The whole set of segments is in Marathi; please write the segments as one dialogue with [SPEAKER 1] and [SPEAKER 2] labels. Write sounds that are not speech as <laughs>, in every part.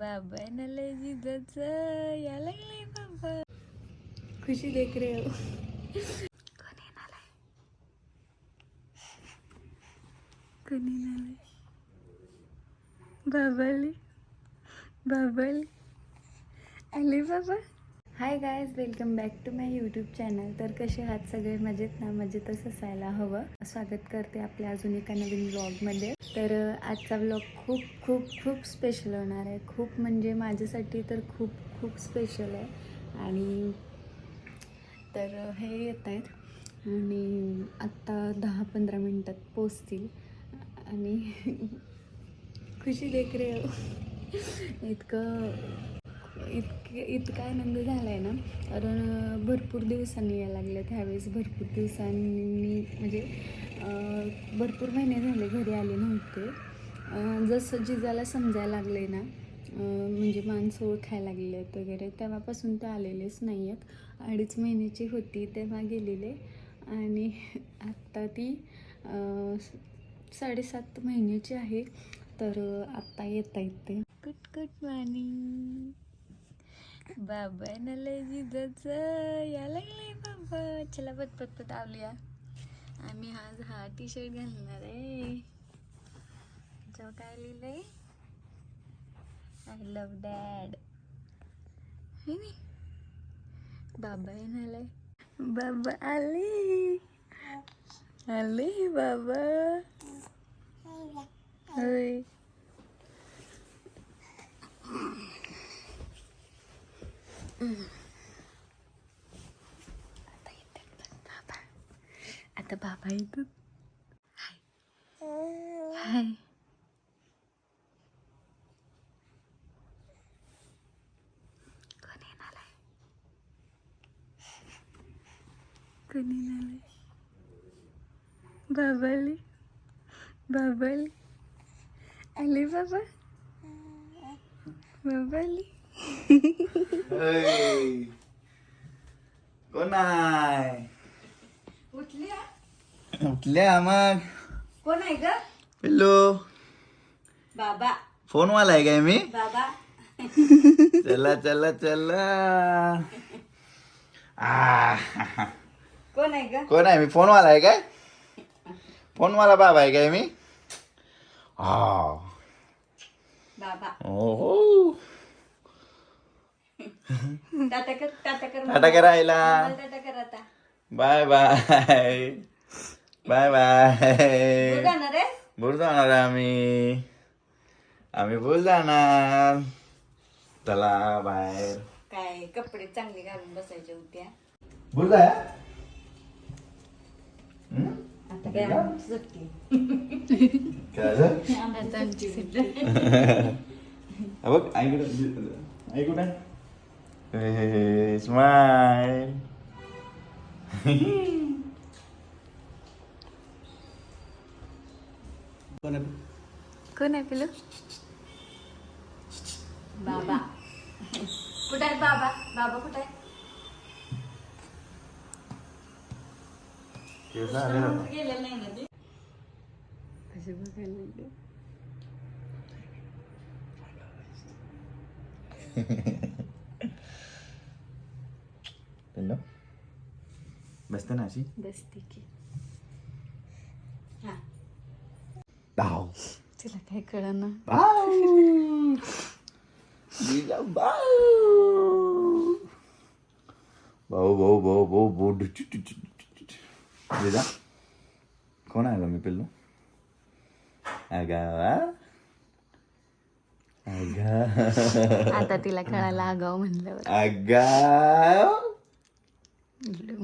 [SPEAKER 1] बाबा नले जिजाच या लागले बाबा खुशी देख रे हो कोणी नालाय कोणी नालाय बाबाली बाबाली आले बाबा। Hi guys welcome back to my YouTube channel तर कसे आहात सगळे? मजेत ना? मजेतच असायला हवं. स्वागत करते आपल्या अजून एका नवीन ब्लॉगमध्ये तर आजचा ब्लॉग खूप खूप खूप स्पेशल होणार आहे. खूप म्हणजे माझ्यासाठी तर खूप खूप स्पेशल आहे. आणि तर हे येत आहेत. आणि आत्ता दहा पंधरा मिनटात पोचतील. आणि <laughs> खुशी देख रे हो. इतकं इतके इतका आनंद झाला आहे ना. कारण भरपूर दिवसांनी यायला लागले त्यावेळेस भरपूर दिवसांनी म्हणजे भरपूर महिने झाले घरी आले नव्हते. जसं जिजाला समजायला लागले ना म्हणजे माणसं ओळखायला लागले आहेत वगैरे तेव्हापासून ते आलेलेच नाही आहेत अडीच महिन्याची होती तेव्हा गेलेले. आणि आत्ता ती साडेसात महिन्याची आहे. तर आत्ता येता येते. Good good morning. बाबा नलय जिजाच या लागलंय बाबा. चला पत पट पट आवलूया. आम्ही आज हा टी शर्ट घालणार आहे. जो काय लिहिलंय? आय लव डॅड है नी? बाबा येणार बाबा आले. आले बाबा होय आता येतात बाबा आता बाबा येतात. हाय. हाय कोणी नालाय कोणी आहे? बाबाली. बाबाली. आले बाबा. बाबाली. <laughs>
[SPEAKER 2] कोण आहे?
[SPEAKER 1] उठल्या?
[SPEAKER 2] मग.
[SPEAKER 1] कोण आहे ग?
[SPEAKER 2] पिल्लू.
[SPEAKER 1] बाबा.
[SPEAKER 2] फोन वाला आहे काय मी?
[SPEAKER 1] बाबा.
[SPEAKER 2] चला चला चला. आ,
[SPEAKER 1] कोण आहे ग?
[SPEAKER 2] कोण आहे मी? फोन वाला आहे काय? फोन वाला बाबा आहे काय मी? हा
[SPEAKER 1] बाबा.
[SPEAKER 2] ओहो.
[SPEAKER 1] टाटा कर टाटा कर
[SPEAKER 2] टाटा करायला
[SPEAKER 1] मला टाटा कर आता.
[SPEAKER 2] Bye
[SPEAKER 1] bye. Bye bye.
[SPEAKER 2] बोल जाणार आम्ही. आम्ही बोल जाणार. चला बाहेर
[SPEAKER 1] काय कपडे चांगले घालून बसायचे होत्या.
[SPEAKER 2] बोल जाय
[SPEAKER 1] आता काय <laughs>
[SPEAKER 2] बघ आई कुठं आई कुठं स्माईल
[SPEAKER 1] कोण आहे पिलू? बाबा. कुठे आहे बाबा? बाबा कुठे आहे? गेलेलं नाही ना ते? कसे बघायला लागले? <laughs>
[SPEAKER 2] बसते ना अशी
[SPEAKER 1] बसते की हा
[SPEAKER 2] धाव
[SPEAKER 1] तिला काय कळना
[SPEAKER 2] भाऊ भाऊ भाऊ भाऊ भाऊ. जिजा कोण आहे मी पिल्लू अगा अगा
[SPEAKER 1] आता तिला कळायला आगाव म्हणल्यावर
[SPEAKER 2] अगा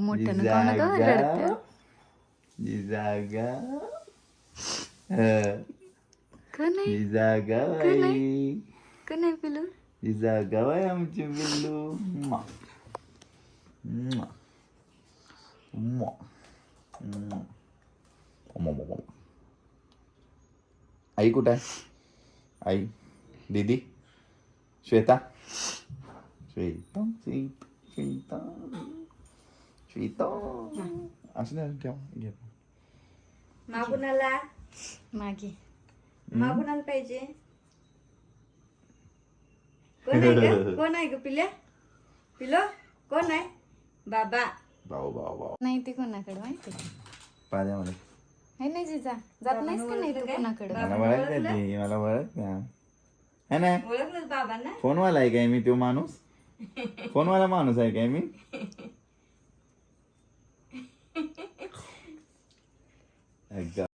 [SPEAKER 1] मोठं नको नको रडतं
[SPEAKER 2] जिजागा
[SPEAKER 1] कोण आहे
[SPEAKER 2] जिजागा
[SPEAKER 1] कोण
[SPEAKER 2] बाई
[SPEAKER 1] कोण आहे पिलू
[SPEAKER 2] जिजागा बाई आमची बिल्लू म्वा. म्वा. म्वा. म्वा. म्वा, म्वा, म्वा. आई कुठं आहे आई दीदी श्वेता श्वेता श्वेता श्वेता श्वेता असं नाही ठेव घे
[SPEAKER 1] मागुणाला मागे मागुणाला पाहिजे
[SPEAKER 3] कोण आहे ग कोण आहे ग पिल्या पिलो कोण आहे बाबा
[SPEAKER 2] भाऊ भाऊ भाऊ
[SPEAKER 1] नाही ती कोणाकडे माहिती
[SPEAKER 2] पाद्या मला
[SPEAKER 1] है नाही जिजा जात नाहीस का नाही तू कोणाकडे
[SPEAKER 2] मला ओळख ती मला ओळख ना है ना
[SPEAKER 3] ओळखलं बाबांना
[SPEAKER 2] फोनवाला आहे काय मी तो माणूस फोनवाला माणूस आहे काय मी Exactly.